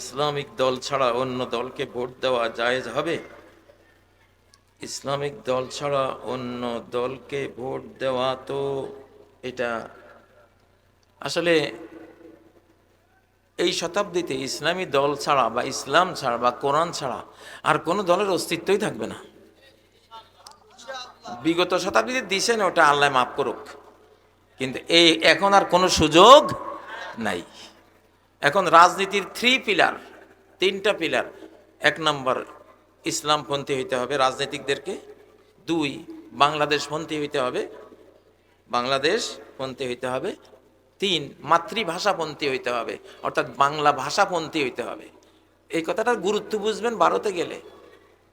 Islamic দল ছাড়া অন্য দলকে ভোট দেওয়া জায়েজ হবে? ইসলামিক দল ছাড়া অন্য দলকে ভোট দেওয়া তো এটা আসলে এই শতাব্দীতে ইসলামী দল ছাড়া বা ইসলাম ছাড়া বা কোরআন ছাড়া আর কোনো দলের অস্তিত্বই থাকবে না। বিগত শতাব্দীতে দিছেন ওটা আল্লাহ মাফ করুক। কিন্তু এই এখন আর কোনো সুযোগ নাই। এখন রাজনীতির থ্রি পিলার তিনটা পিলার এক নম্বর ইসলামপন্থী হইতে হবে রাজনীতিকদেরকে। দুই বাংলাদেশপন্থী হইতে হবে বাংলাদেশপন্থী হইতে হবে। তিন মাতৃভাষাপন্থী হইতে হবে, অর্থাৎ বাংলা ভাষাপন্থী হইতে হবে। এই কথাটার গুরুত্ব বুঝবেন ভারতে গেলে।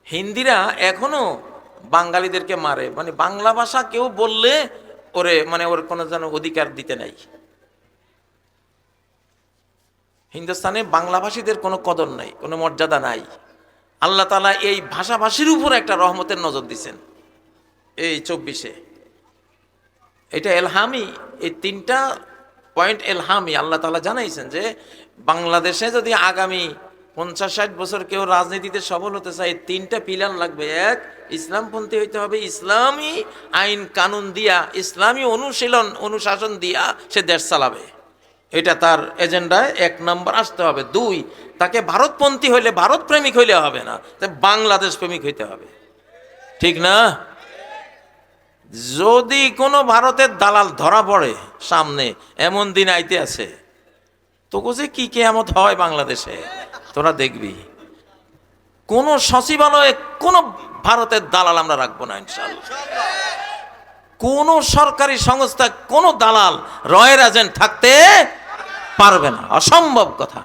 হিন্দিরা এখনও বাঙালিদেরকে মারে মানে বাংলা ভাষা কেউ বললে ওরে মানে ওর কোনো যেন অধিকার দিতে নাই। হিন্দুস্তানে বাংলাভাষীদের কোনো কদর নাই, কোনো মর্যাদা নাই। আল্লাহ তালা এই ভাষাভাষীর উপর একটা রহমতের নজর দিছেন এই চব্বিশে। এটা এলহামি, এই তিনটা পয়েন্ট এলহামি। আল্লাহ তালা জানাইছেন যে, বাংলাদেশে যদি আগামী পঞ্চাশ ষাট বছর কেউ রাজনীতিতে সফল হতে চায় তিনটা পিলার লাগবে। এক, ইসলামপন্থী হইতে হবে। ইসলামী আইন কানুন দিয়া, ইসলামী অনুশীলন, অনুশাসন দিয়া সে দেশ চালাবে। এটা তার এজেন্ডায় এক নম্বর আসতে হবে। দুই, তাকে ভারতপন্থী হইলে ভারত প্রেমিক হইলে হবে না। বাংলাদেশ প্রেমিক হইতে হবে। ঠিক না? যদি কোনো ভারতের দালাল ধরা পড়ে সামনে, এমন দিন আইতে আছে, তোকে যে কি কেয়ামত হয় বাংলাদেশে? তোরা দেখবি। কোন সচিবালয়ে কোনো ভারতের দালাল আমরা রাখব না ইনশাল্লাহ কোন সরকারি সংস্থা, কোন দালাল, রয়ের এজেন্ট থাকতে পারবে না। অসম্ভব কথা।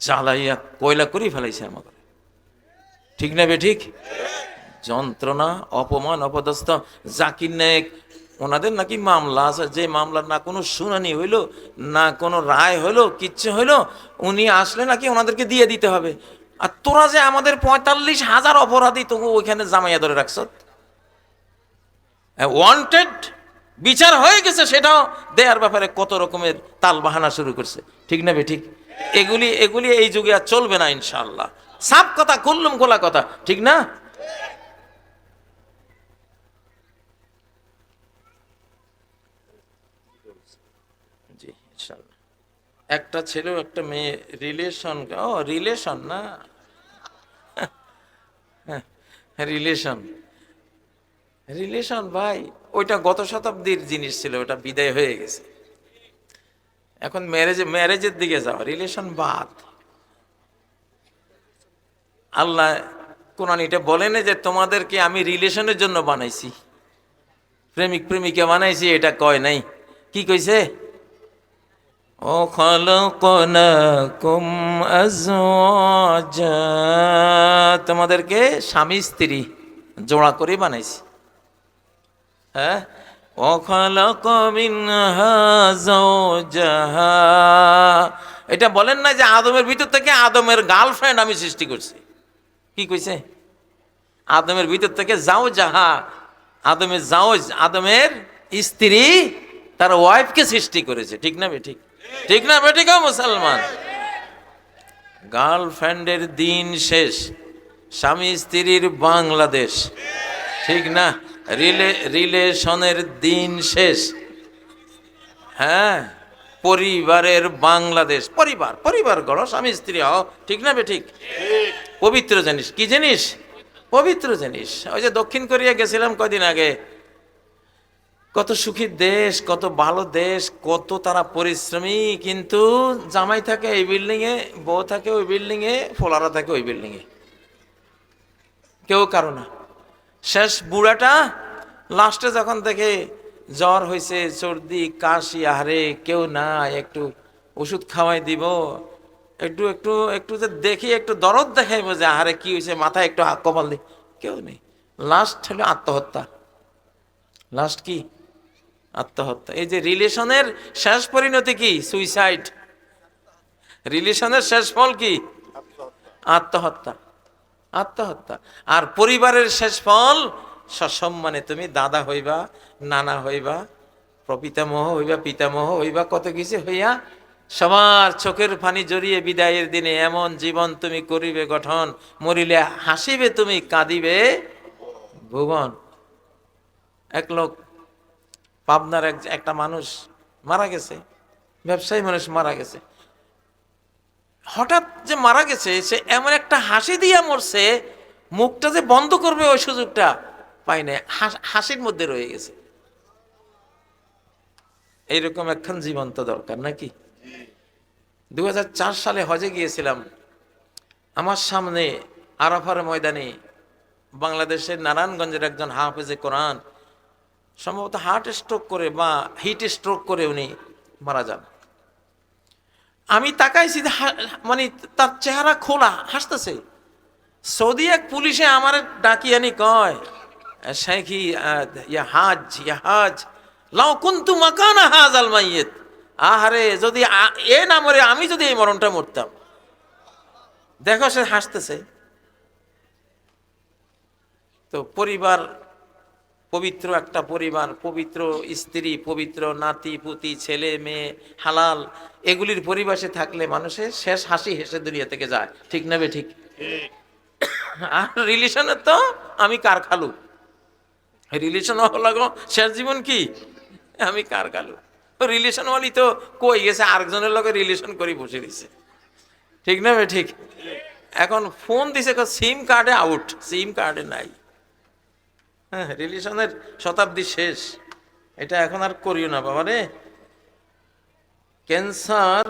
জ্বালাইয়া কয়লা করেই ফেলাইছে আমাকে ঠিক না বে ঠিক? যন্ত্রণা, অপমান, অপদস্থ, জাকির নায়ক, ওনাদের নাকি মামলা আছে। যে মামলার না কোনো শুনানি হইল, না কোনো রায় হইল, কিচ্ছু হইল, উনি আসলে নাকি ওনাদেরকে দিয়ে দিতে হবে। আর তোরা যে আমাদের পঁয়তাল্লিশ হাজার অপরাধী তবু ওইখানে জামাইয়া ধরে রাখছ ওয়ান্টেড বিচার হয়ে গেছে, সেটাও দেয়ার ব্যাপারে কত রকমের তাল বাহানা শুরু করছে। ঠিক না ঠিক? এগুলি এগুলি এই যুগে আর চলবে না ইনশাল্লাহ সাপ কথা খুললুম খোলা কথা, ঠিক না? একটা ছেলেও একটা মেয়ে রিলেশন ও রিলেশন না? রিলেশন রিলেশন ভাই, ওইটা গত শতাব্দীর জিনিস ছিল, ওটা বিদায় হয়ে গেছে। এখন ম্যারেজে ম্যারেজের দিকে যাও রিলেশন বাদ। আল্লাহ কোরআন এটা বলেন যে তোমাদেরকে আমি রিলেশনের জন্য বানাইছি। প্রেমিক প্রেমিকা বানাইছি, এটা কয় নাই। কি কইছে? ও আজওয়াজা। তোমাদেরকে স্বামী স্ত্রী জোড়া করে বানাইছি। হ্যাঁ? এটা বলেন না যে আদমের ভিতর থেকে আদমের গার্লফ্রেন্ড আমি সৃষ্টি করছি। কি কইছে? আদমের ভিতর থেকে যাও যাহা আদমের যাও আদমের স্ত্রী তার ওয়াইফকে সৃষ্টি করেছে। ঠিক না বে ঠিক না বে ঠিক মুসলমান? গার্লফ্রেন্ডের দিন শেষ। স্বামী স্ত্রীর বাংলাদেশ। ঠিক না? রিলে, রিলেশনের দিন শেষ। হ্যাঁ? পরিবারের বাংলাদেশ। পরিবার পরিবার গড়, স্বামী, স্ত্রী হও। ঠিক না বে ঠিক? পবিত্র জিনিস। কি জিনিস? পবিত্র জিনিস। ওই যে দক্ষিণ কোরিয়া গেছিলাম কদিন আগে। কত সুখী দেশ, কত ভালো দেশ, কত তারা পরিশ্রমী, কিন্তু জামাই থাকে এই বিল্ডিং এ বউ থাকে ওই বিল্ডিং এ ফোলারা থাকে ওই বিল্ডিং এ কেউ কারও না। শেষ বুড়াটা লাস্টে যখন দেখে জ্বর হয়েছে সর্দি কাশি আহারে কেউ না একটু ওষুধ খাওয়াই দিব একটু একটু একটু যে দেখি একটু দরদ দেখাইবো যে আহারে কি হয়েছে মাথায় একটু কপাল দি কেউ নেই। লাস্ট হলো আত্মহত্যা। লাস্ট কি? আত্মহত্যা। এই যে রিলেশনের শেষ পরিণতি কি? সুইসাইড। রিলেশনের শেষ ফল কি? আত্মহত্যা। আত্মহত্যা। আর পরিবারের শেষ ফল সসম্মানে তুমি দাদা হইবা, নানা হইবা, প্রপিতামহ হইবা, পিতামহ হইবা, কত কিছু হইয়া সবার চোখের ফানি জড়িয়ে বিদায়ের দিনে এমন জীবন তুমি করিবে, গঠন মরিলে হাসিবে তুমি, কাঁদিবে ভুবন। এক লোক, পাবনার এক একটা মানুষ মারা গেছে, ব্যবসায়ী মানুষ মারা গেছে। হঠাৎ যে মারা গেছে, সে এমন একটা হাসি দিয়া মরছে, মুখটা যে বন্ধ করবে ওই সুযোগটা। পাই না হাসির মধ্যে রয়ে গেছে। এইরকম একখান জীবন্ত দরকার নাকি? দুই হাজার চার সালে হজে গিয়েছিলাম, আমার সামনে আরাফার ময়দানে বাংলাদেশের নারায়ণগঞ্জের একজন হাফেজে কোরআন, সম্ভবত হার্ট স্ট্রোক করে বা হিট স্ট্রোক করে উনি মারা যান। আমি তাকাইছি মানে তার চেহারা খোলা, হাসতেছে। সৌদি এক পুলিশে আমার ডাকিয়ানি কয় শেখি হাজ ইয়া হাজ। লাও কুন্তু মাকানা হাজ আল মাইয়েত। আহারে যদি এ না মরে আমি যদি এই মরণটা মরতাম। দেখো সে হাসতেছে। তো পরিবার পবিত্র একটা পরিবার পবিত্র স্ত্রী পবিত্র নাতি পুতি ছেলে মেয়ে হালাল এগুলির পরিবেশে থাকলে মানুষের শেষ হাসি হেসে দুনিয়া থেকে যায়। ঠিক নেবে ঠিক। আর রিলেশনের তো আমি কার খালু? রিলেশন হলো শেষ জীবন কি? আমি কার খালু রিলেশন হলি তো কই গেছে, আরেকজনের লগে রিলেশন করে বসে দিছে ঠিক না বে, ঠিক? এখন ফোন দিছে সিম কার্ডে আউট সিম কার্ডে নাই। হ্যাঁ রিলেশনের শতাব্দী শেষ। এটা এখন আর করিও না বাবা রে। ক্যান্সার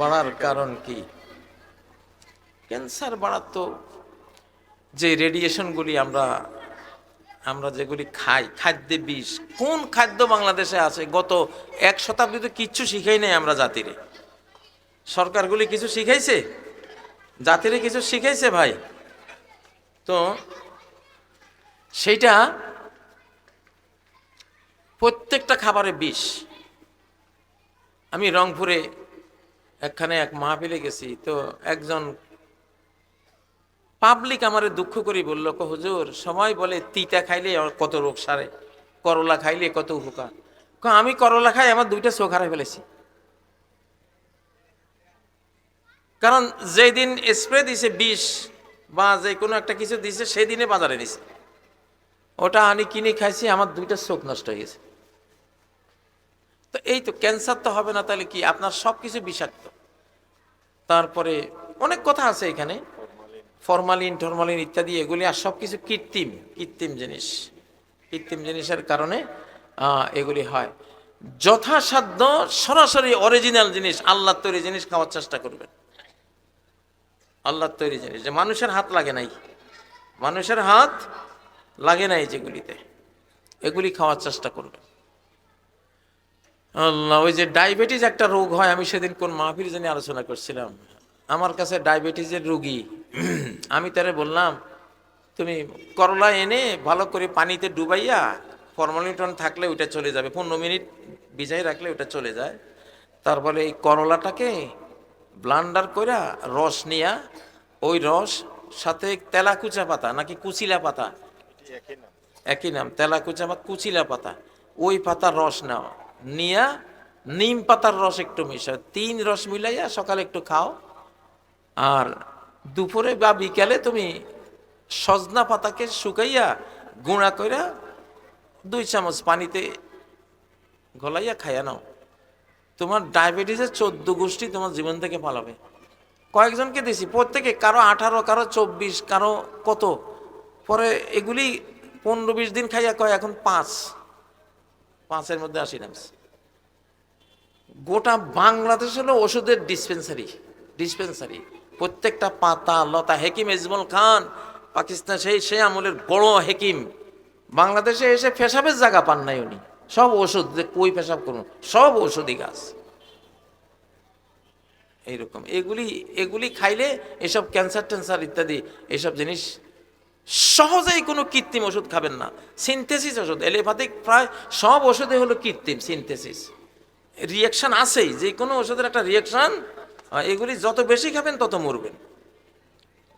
বাড়ার কারণ কি? ক্যান্সার বাড়ার তো যে রেডিয়েশনগুলি আমরা আমরা যেগুলি খাই, খাদ্যে বিষ, কোন খাদ্য বাংলাদেশে আছে? গত এক শতাব্দীতে কিচ্ছু শিখাই নাই আমরা জাতিরে। সরকারগুলি কিছু শিখাইছে? জাতিরে কিছু শিখাইছে ভাই? তো সেইটা প্রত্যেকটা খাবারে বিষ। আমি রংপুরে একখানে এক মাহফিলে গেছি, তো একজন পাবলিক আমারে দুঃখ করে, বলল, কো হুজুর, সবাই বলে, তিতা খাইলে কত রোগ সারে, করলা খাইলে কত উপকার। আমি করলা খাই, আমার দুইটা চোখ হারাই ফেলেছি। কারণ যেই দিন স্প্রে দিছে বিষ, বা যে কোনো একটা কিছু দিছে সেই দিনে বাজারে দিছে। ওটা আনি কিনে খাইছি, আমার দুইটা চোখ নষ্ট হয়ে গেছে। তো এই তো ক্যান্সার তো হবে না, তাহলে কি আপনার সব কিছু বিষাক্ত? তারপরে অনেক কথা আছে এখানে। ফরমালিন টরমালিন ইত্যাদি, এগুলি আর সব কিছু কৃত্রিম কৃত্রিম জিনিস। কৃত্রিম জিনিসের কারণে এগুলি হয়। যথাসাধ্য সরাসরি অরিজিনাল জিনিস, আল্লাহর তৈরি জিনিস খাওয়ার চেষ্টা করবেন। আল্লাহর তৈরি জিনিস। যে মানুষের হাত লাগে নাই। মানুষের হাত লাগে নাই যেগুলিতে। এগুলি খাওয়ার চেষ্টা করবেন। আল্লাহ, ওই যে ডায়াবেটিস একটা রোগ হয়, আমি সেদিন কোন মাহফিল জানি আলোচনা করছিলাম। আমার কাছে ডায়াবেটিসের রোগী। আমি তারে বললাম, তুমি করলা এনে ভালো করে পানিতে ডুবাইয়া ফর্মালিটন থাকলে ওইটা চলে যাবে, পনেরো মিনিট ভিজাই রাখলে ওটা চলে যায়। তারপরে এই করলাটাকে ব্লান্ডার কইরা রস নিয়া ওই রস সাথে তেলাকুচা পাতা, নাকি কুচিলা পাতা? একই নাম। তেলাকুচা বা কুচিলা পাতা, ওই পাতার রস নাও। নিয়া নিম পাতার রস একটু মিশা তিন রস মিলাইয়া সকালে একটু খাও। আর দুপুরে বা বিকালে তুমি সজনা পাতাকে শুকাইয়া গুঁড়া কইরা দুই চামচ পানিতে গলাইয়া খাইয়া নাও। তোমার ডায়াবেটিসের চোদ্দ গোষ্ঠী তোমার জীবন থেকে পালাবে। কয়েকজনকে দিছি, প্রত্যেকে কারও আঠারো, কারও চব্বিশ, কারও কত? পরে এগুলি পনেরো বিশ দিন খাইয়া কয়, এখন পাঁচ। পাঁচের মধ্যে আসি নামছে। গোটা বাংলাদেশ হলো ওষুধের ডিসপেন্সারি ডিসপেন্সারি প্রত্যেকটা পাতা, লতা, হেকিম এজমল খান, পাকিস্তান সেই সেই আমলের বড় হেকিম। বাংলাদেশে এসে পেশাবের জায়গা পান নাই উনি। সব ওষুধ, যে কই পেশাব করুন? সব ওষুধই গাছ। এইরকম। এগুলি এগুলি খাইলে এসব ক্যান্সার ট্যান্সার ইত্যাদি, এসব জিনিস সহজেই কোনো কৃত্রিম ওষুধ খাবেন না। সিনথেসিস ওষুধ এলোপ্যাথিক প্রায় সব ওষুধে হলো কৃত্রিম সিনথেসিস। রিয়াকশন আছেই যে কোনো ওষুধের একটা রিয়াকশন এগুলি যত বেশি খাবেন তত মরবেন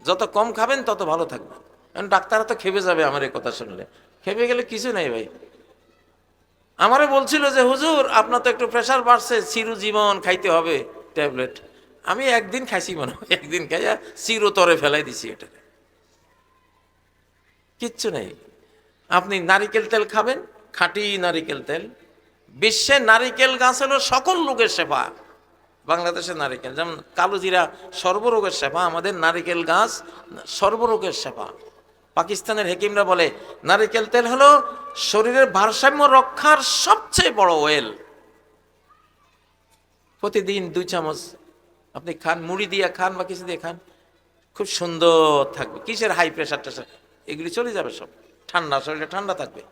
যত কম খাবেন তত ভালো থাকবেন কারণ ডাক্তাররা তো খেপে যাবে আমার এই কথা শুনলে। খেপে গেলে কিছু নাই ভাই। আমারে বলছিল যে, হুজুর, আপনার তো একটু প্রেশার বাড়ছে, চিরজীবন খাইতে হবে ট্যাবলেট আমি একদিন খাইছি মনে হয়, একদিন খাইয়া চিরতরে ফেলাই দিছি এটা কিচ্ছু নেই। আপনি নারিকেল তেল খাবেন, খাঁটি নারিকেল তেল। বিশ্বে নারিকেল গাছ হলো সকল লোকের সেবা বাংলাদেশের নারিকেল, যেমন কালো জিরা সর্বরোগের সেবা, আমাদের নারিকেল গাছ সর্বরোগের সেবা। পাকিস্তানের হেকিমরা বলে, নারিকেল তেল হলো শরীরের ভারসাম্য রক্ষার সবচেয়ে বড় ওয়েল। প্রতিদিন দুই চামচ আপনি খান, মুড়ি দিয়ে খান বা কিছু দিয়ে খান, খুব সুন্দর থাকবে। কিসের হাই প্রেশার টেশার এগুলি চলে যাবে সব। ঠান্ডা, শরীরটা ঠান্ডা থাকবে।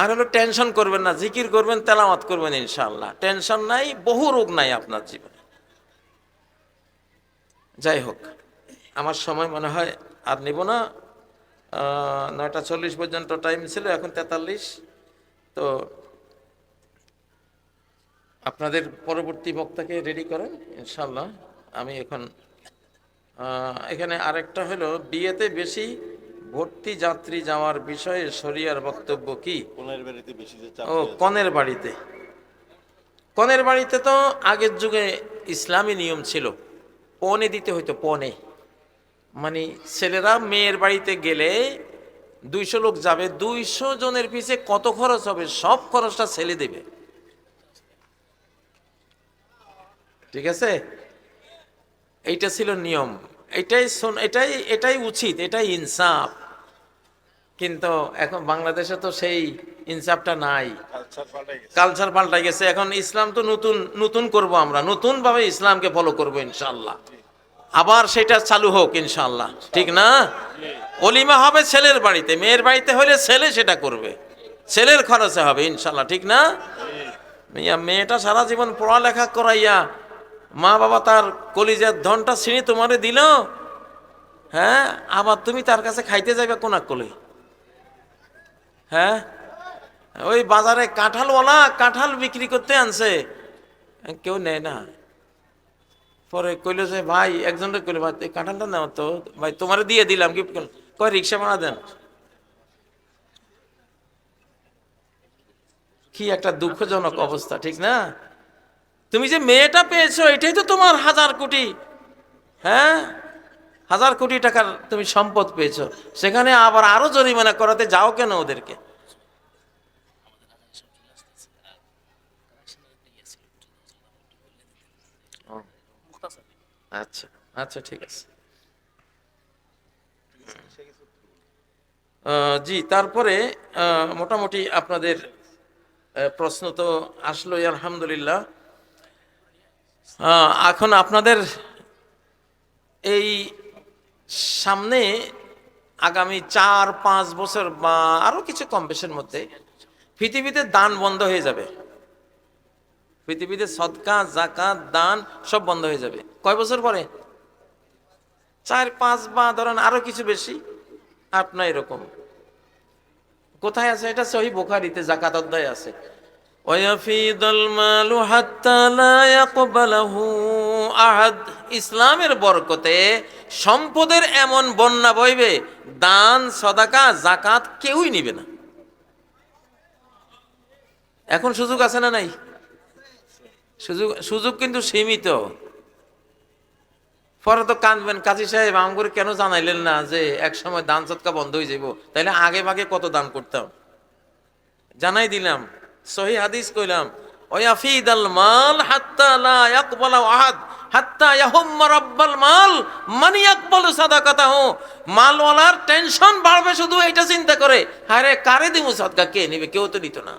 আর হলো টেনশন করবেন না, জিকির করবেন তেলামাত করবেন ইনশাল্লাহ টেনশন নাই, বহু রোগ নাই আপনার জীবনে। যাই হোক, আমার সময় মনে হয় আর নেব না। নয়টা চল্লিশ পর্যন্ত টাইম ছিল, এখন তেতাল্লিশ। তো আপনাদের পরবর্তী বক্তাকে রেডি করেন ইনশাল্লাহ আমি এখন এখানে আরেকটা হলো, বিয়েতে বেশি ভর্তি যাত্রী যাওয়ার বিষয়ে শরিয়ার বক্তব্য কি? কোনের বাড়িতে বেশি ও কনের বাড়িতে। কনের বাড়িতে তো আগের যুগে ইসলামী নিয়ম ছিল। পনে দিতে হইতো পনে। মানে ছেলেরা মেয়ের বাড়িতে গেলে দুইশো লোক যাবে দুইশো জনের পিছে কত খরচ হবে সব খরচটা ছেলে দেবে। ঠিক আছে? এইটা ছিল নিয়ম। এটাই এটাই এটাই উচিত এটাই ইনসাফ। কিন্তু এখন বাংলাদেশে তো সেই ইনসাফটা নাই। কালচার পাল্টাই গেছে। এখন ইসলাম তো নতুন নতুন করব আমরা। নতুন ভাবে ইসলামকে ফলো করব ইনশাল্লাহ আবার সেটা চালু হোক ইনশাল্লাহ ঠিক না? অলিমা হবে ছেলের বাড়িতে। মেয়ের বাড়িতে হলে ছেলে সেটা করবে। ছেলের খরচে হবে ইনশাল্লাহ ঠিক না? মিয়া মেয়েটা সারা জীবন পড়ালেখা করাইয়া মা বাবা তার কলিজার ধনটা ছিঁড়ে তোমারে দিল। হ্যাঁ? আবার তুমি তার কাছে খাইতে যাবে কোনা কলে হ্যাঁ? ওই বাজারে কাঁঠালওয়ালা কাঁঠাল বিক্রি করতে আনছে। কেউ নেয় না। পরে কইলো যে, ভাই একজনকে কইলো, ভাই কাঁঠালটা নাও তো। ভাই, তোমারে দিয়ে দিলাম করলাম। কয়, রিক্সা ভাড়া দেন। কি একটা দুঃখজনক অবস্থা, ঠিক না? তুমি যে মেয়েটা পেয়েছ, এটাই তো তোমার হাজার কোটি। হ্যাঁ? হাজার কোটি টাকার তুমি সম্পদ পেয়েছ। সেখানে আবার আরও জরিমানা করাতে যাও কেন ওদেরকে? আচ্ছা আচ্ছা ঠিক আছে। জি, তারপরে মোটামুটি আপনাদের প্রশ্ন তো আসলোই, আলহামদুলিল্লাহ। এখন আপনাদের এই সামনে আগামী চার, পাঁচ বছর বা আরও কিছু কম বেশের মধ্যে পৃথিবীতে দান বন্ধ হয়ে যাবে। পৃথিবীতে সদকা জাকাত দান সব বন্ধ হয়ে যাবে। কয় বছর পরে? চার, পাঁচ বা ধরেন আরও কিছু বেশি? আপনার এরকম। কোথায় আছে? এটা সহি বোখারিতে জাকাত অধ্যায় আছে। ওয়াফিদ মালু আহাদ ইসলামের বরকতে সম্পদের এমন বন্যা বইবে, দান, সদাকা জাকাত কেউই নিবে না। এখন সুযোগ আছে না নাই? সুযোগ সুযোগ কিন্তু সীমিত। পরে তো কাঁদবেন, কাজী সাহেব আমগুলো কেন জানাইলেন না যে এক সময় দান সৎকা বন্ধ হয়ে যাব তাইলে আগে ভাগে কত দান করতাম? জানাই দিলাম। সহি হাদিস কইলাম ওয়াফিদ আল মাল হাত্তা লা ইয়াকবালা আহাদ, হাত্তা ইয়াহুম রাব্বাল মাল, মান ইয়াকবালু সাদাকাতাহু। মালওয়ালার টেনশন বাড়বে শুধু এটা চিন্তা করে আরে কারে দিমু সাদকা? কে নিবে? কেউ তো দিত না।